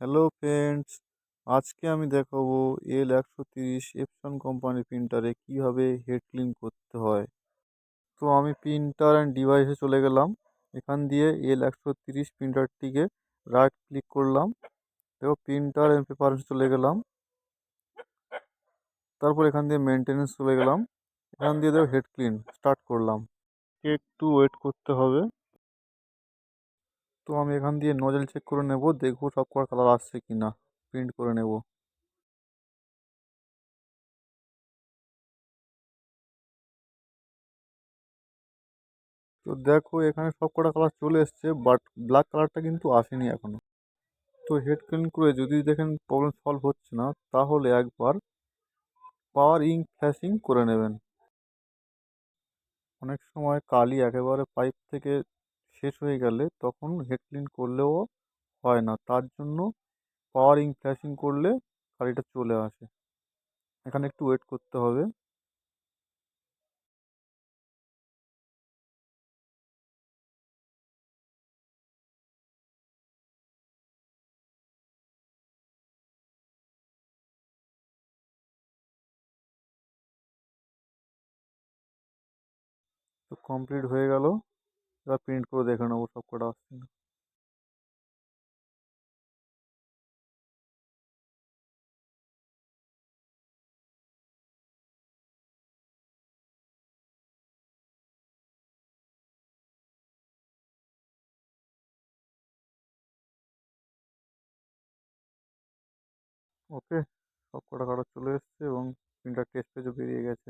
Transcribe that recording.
Hello friends আজকে আমি দেখাবো এল একশো তিরিশ এপসন কোম্পানির প্রিন্টারে কীভাবে হেড ক্লিন করতে হয়। তো আমি প্রিন্টার অ্যান্ড ডিভাইসে চলে গেলাম। এখান দিয়ে এল একশো তিরিশ প্রিন্টারটিকে রাইট ক্লিক করলাম। দেখো প্রিন্টার অ্যান্ড পেপারসে চলে গেলাম। তারপর এখান দিয়ে মেনটেনেন্স চলে গেলাম। এখান দিয়ে দেখো হেড ক্লিন স্টার্ট করলাম। একটু ওয়েট করতে হবে। তো আমি এখান দিয়ে নজেল চেক করে নেব, দেখব সব কটা কালার আসছে কি না প্রিন্ট করে নেব। তো দেখো, এখানে সব কটা কালার চলে এসছে বাট ব্ল্যাক কালারটা কিন্তু আসেনি এখনও তো হেড ক্লিন করে যদি দেখেন প্রবলেম সলভ হচ্ছে না, তাহলে একবার পাওয়ার ইং ফ্ল্যাশিং করে নেবেন। অনেক সময় কালি একেবারে পাইপ থেকে শেষ হয়ে গেলে তখন হেড ক্লিন করলেও হয় না। তার জন্য পাওয়ার ফ্ল্যাশিং করলে কালিটা চলে আসে। এখানে একটু ওয়েট করতে হবে। তো কমপ্লিট হয়ে গেল। এবার প্রিন্ট করে দেখে নেব সব কটা আসছে না ওকে সব কটা কালার চলে এসছে এবং প্রিন্টার টেস্ট পেজও বেরিয়ে গেছে